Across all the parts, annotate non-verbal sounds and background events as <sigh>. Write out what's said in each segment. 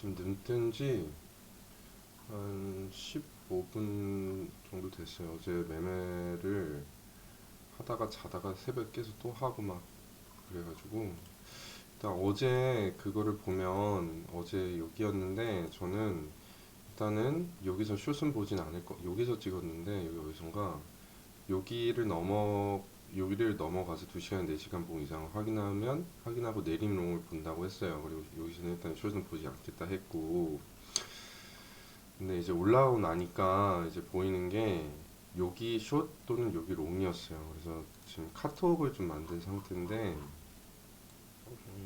지금 눈뜬 지 한 15분 정도 됐어요. 어제 매매를 하다가 자다가 새벽 깨서 또 하고 막 그래가지고 일단 어제 그거를 보면 어제 여기였는데 저는 일단은 여기서 숏은 보진 않을 거 여기서 찍었는데 여기 어디선가 여기를 넘어 여기를 넘어가서 2시간 4시간 봉 이상 확인하면 확인하고 내림 롱을 본다고 했어요. 그리고 여기서는 일단 숏은 보지 않겠다 했고 근데 이제 올라오고 나니까 이제 보이는 게 여기 숏 또는 여기 롱이었어요. 그래서 지금 카톡을 좀 만든 상태인데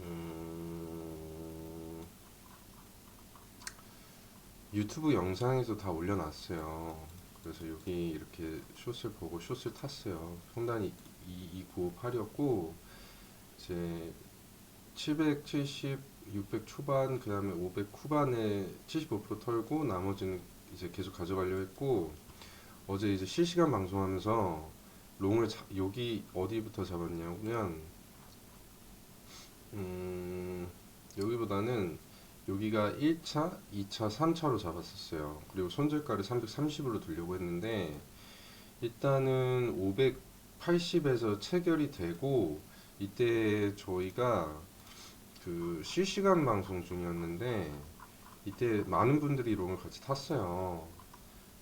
음, 유튜브 영상에서 다 올려놨어요. 그래서 여기 이렇게 숏을 보고 숏을 탔어요. 평단이 2958이었고 이제 770, 600 초반, 그 다음에 500 후반에 75% 털고 나머지는 이제 계속 가져가려 했고 어제 이제 실시간 방송하면서 롱을 자- 여기 어디부터 잡았냐면 음, 여기보다는 여기가 1차, 2차, 3차로 잡았었어요. 그리고 손절가를 330으로 두려고 했는데 일단은 580에서 체결이 되고 이때 저희가 그 실시간 방송 중이었는데 이때 많은 분들이 롱을 같이 tas어요.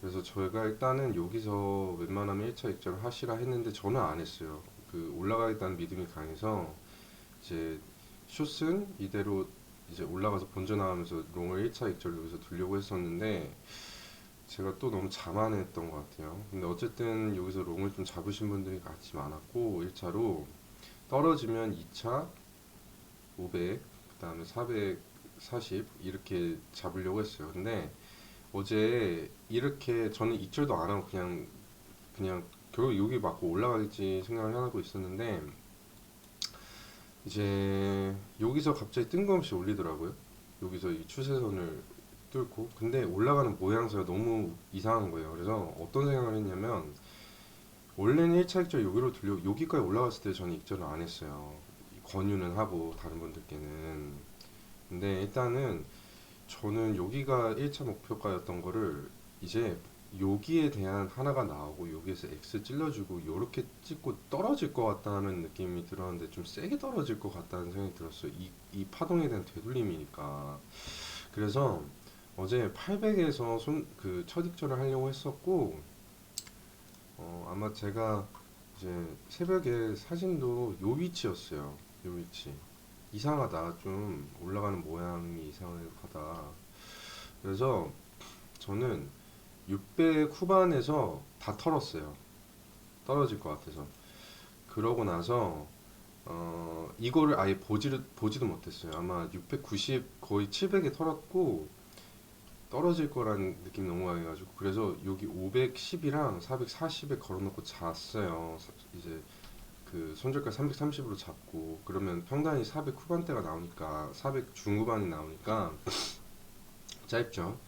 그래서 저희가 일단은 여기서 웬만하면 1차 익절을 하시라 했는데 저는 안 했어요. 그 올라가겠다는 믿음이 강해서 이제 숏은 이대로 이제 올라가서 본전 나가면서 롱을 1차 익절 여기서 두려고 했었는데 제가 또 너무 자만했던 것 같아요. 근데 어쨌든 여기서 롱을 좀 잡으신 분들이 같이 많았고 1차로 떨어지면 2차 500, 그 다음에 440 이렇게 잡으려고 했어요. 근데 어제 이렇게 저는 익절도 안 하고 그냥 그냥 결국 여기 맞고 올라가겠지 생각을 하고 있었는데 이제 여기서 갑자기 뜬금없이 올리더라고요. 여기서 이 추세선을 뚫고 근데 올라가는 모양새가 너무 이상한 거예요. 그래서 어떤 생각을 했냐면 원래는 1차 익절 여기로 들려 여기까지 올라갔을 때 저는 익절을 안 했어요. 권유는 하고 다른 분들께는 근데 일단은 저는 여기가 1차 목표가였던 거를 이제 여기에 대한 하나가 나오고 여기에서 X 찔러주고 요렇게 찍고 떨어질 것 같다는 느낌이 들었는데 좀 세게 떨어질 것 같다는 생각이 들었어요. 이, 이 파동에 대한 되돌림이니까. 그래서 어제 800에서 손, 그 첫 익절을 하려고 했었고, 어, 아마 제가 이제 새벽에 사진도 요 위치였어요. 요 위치. 이상하다. 좀 올라가는 모양이 이상하다. 그래서 저는 600 후반에서 다 털었어요. 떨어질 것 같아서. 그러고 나서 어, 이거를 아예 보지를, 보지도 못했어요. 아마 690 거의 700에 털었고 떨어질 거라는 느낌이 너무 강해가지고 그래서 여기 510이랑 440에 걸어놓고 잤어요. 사- 이제 그 손절가 330으로 잡고 그러면 평단이 400 후반대가 나오니까 400 중후반이 나오니까 <laughs> 짧죠.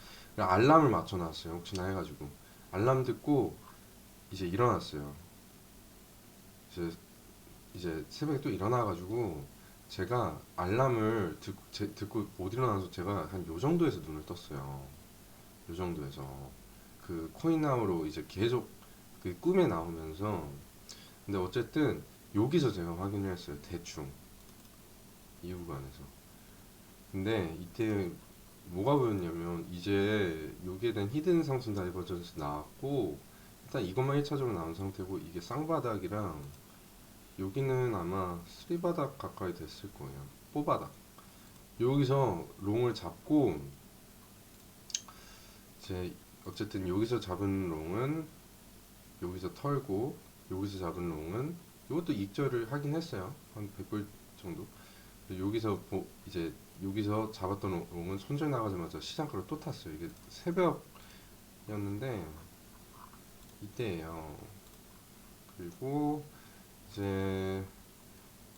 알람을 맞춰놨어요. 혹시나 해가지고 알람 듣고 이제 일어났어요. 이제 이제 새벽에 또 일어나가지고 제가 알람을 듣고, 제, 듣고 못 일어나서 제가 한 요 정도에서 눈을 떴어요. 요 정도에서 그 코인아우로 이제 계속 그 꿈에 나오면서 근데 어쨌든 여기서 제가 확인을 했어요. 대충 이 구간에서. 근데 이때 뭐가 보였냐면 이제 여기에 대한 히든 상승 다이버전스 나왔고 일단 이것만 1차적으로 나온 상태고 이게 쌍바닥이랑 여기는 아마 3바닥 가까이 됐을 거예요. 4바닥. 여기서 롱을 잡고 이제 어쨌든 여기서 잡은 롱은 여기서 털고 여기서 잡은 롱은 이것도 익절을 하긴 했어요. 한 100불 정도. 여기서 보- 이제 여기서 잡았던 롱- 롱은 손절 나가자마자 시장가로 또 탔어요. 이게 새벽이었는데 이때예요. 그리고 이제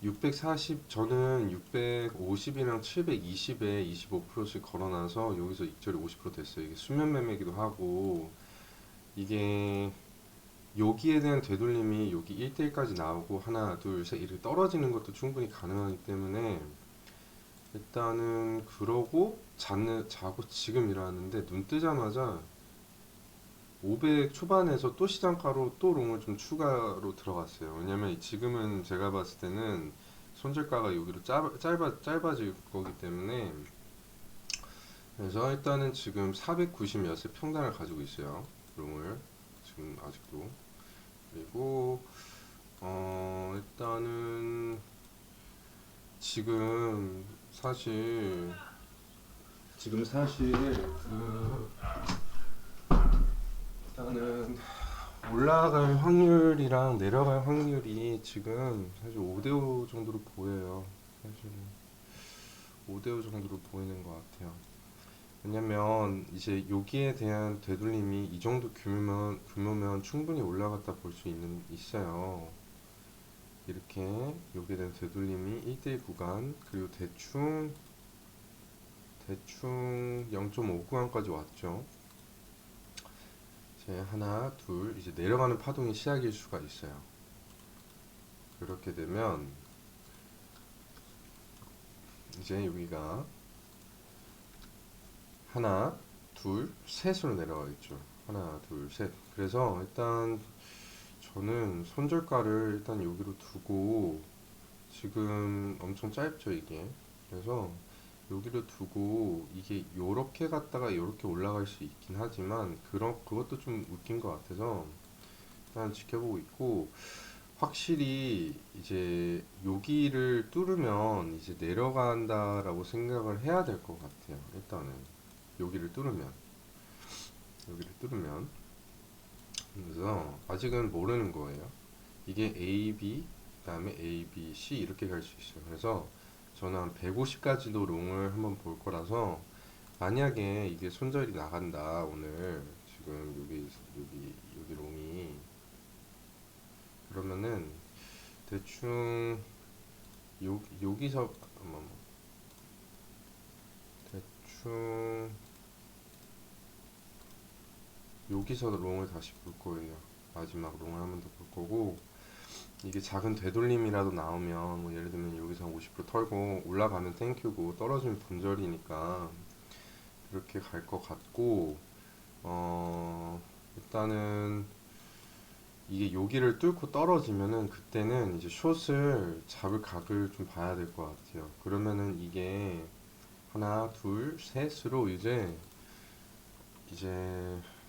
640 저는 650이랑 720에 25%씩 걸어놔서 여기서 익절이 50% 됐어요. 이게 수면 매매기도 하고 이게 여기에 대한 되돌림이 여기 1대1까지 나오고 하나 둘 셋 이렇게 떨어지는 것도 충분히 가능하기 때문에 일단은 그러고 자는 자고 지금 일어났는데 눈 뜨자마자 500 초반에서 또 시장가로 또 롱을 좀 추가로 들어갔어요. 왜냐면 지금은 제가 봤을 때는 손절가가 여기로 짧, 짧아, 짧아질 거기 때문에 그래서 일단은 지금 490몇의 평단을 가지고 있어요. 롱을 지금 아직도 그리고 어 일단은 지금 사실 지금 사실 그 일단은 올라갈 확률이랑 내려갈 확률이 지금 사실 5대5 정도로 보여요. 사실은 5대5 정도로 보이는 것 같아요. 왜냐면 이제 여기에 대한 되돌림이 이 정도 규모면, 규모면 충분히 올라갔다 볼 수 있는 있어요. 이렇게 여기에 대한 되돌림이 1대1 구간 그리고 대충 대충 0.5 구간까지 왔죠. 이제 하나, 둘, 이제 내려가는 파동이 시작일 수가 있어요. 그렇게 되면 이제 여기가 하나, 둘, 셋으로 내려가겠죠. 하나, 둘, 셋. 그래서 일단 저는 손절가를 일단 여기로 두고 지금 엄청 짧죠, 이게. 그래서 여기로 두고 이게 요렇게 갔다가 요렇게 올라갈 수 있긴 하지만 그런 그것도 좀 웃긴 것 같아서 일단 지켜보고 있고 확실히 이제 여기를 뚫으면 이제 내려간다라고 생각을 해야 될 것 같아요. 일단은 여기를 뚫으면 여기를 뚫으면 그래서 아직은 모르는 거예요. 이게 A, B 그 다음에 A, B, C 이렇게 갈 수 있어요. 그래서 저는 한 150까지도 롱을 한번 볼 거라서 만약에 이게 손절이 나간다 오늘 지금 여기 여기 여기 롱이 그러면은 대충 요 여기서 대충 여기서 롱을 다시 볼 거예요. 마지막 롱을 한 번 더 볼 거고 이게 작은 되돌림이라도 나오면 뭐 예를 들면 여기서 한 50% 털고 올라가면 땡큐고 떨어지면 분절이니까 그렇게 갈 것 같고 어 일단은 이게 여기를 뚫고 떨어지면은 그때는 이제 숏을 잡을 각을 좀 봐야 될 것 같아요. 그러면은 이게 하나, 둘, 셋으로 이제 이제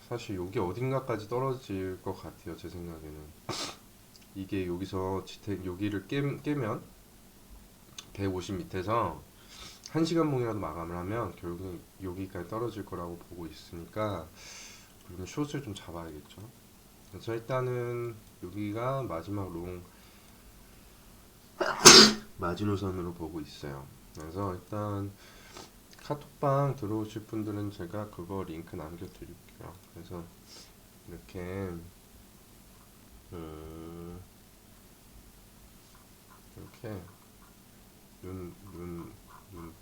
사실 여기 어딘가까지 떨어질 것 같아요. 제 생각에는. 이게 여기서 지택 여기를 깨, 깨면 150 밑에서 1시간 봉이라도 마감을 하면 결국 여기까지 떨어질 거라고 보고 있으니까 그러면 숏을 좀 잡아야겠죠. 그래서 일단은 여기가 마지막 롱 <coughs> 마지노선으로 보고 있어요. 그래서 일단 카톡방 들어오실 분들은 제가 그거 링크 남겨드릴게요. 그래서 이렇게 음, 이렇게 눈, 눈, 눈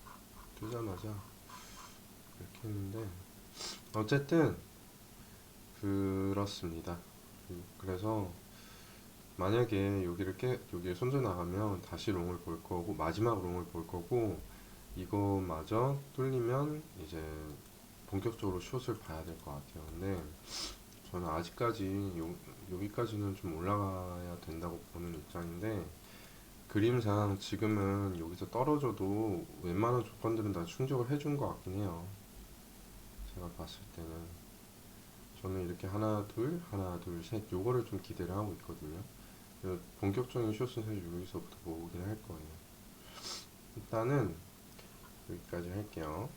뜨자마자 이렇게 했는데 어쨌든 그렇습니다. 그래서 만약에 여기를 깨 여기에 손절 나가면 다시 롱을 볼 거고 마지막 롱을 볼 거고 이거마저 뚫리면 이제 본격적으로 숏을 봐야 될 것 같아요. 근데 저는 아직까지 요, 여기까지는 좀 올라가야 된다고 보는 입장인데 그림상 지금은 여기서 떨어져도 웬만한 조건들은 다 충족을 해준 것 같긴 해요. 제가 봤을 때는 저는 이렇게 하나 둘 하나 둘셋 요거를 좀 기대를 하고 있거든요. 본격적인 숏은 사실 여기서부터 보긴 할 거예요. 일단은 여기까지 할게요.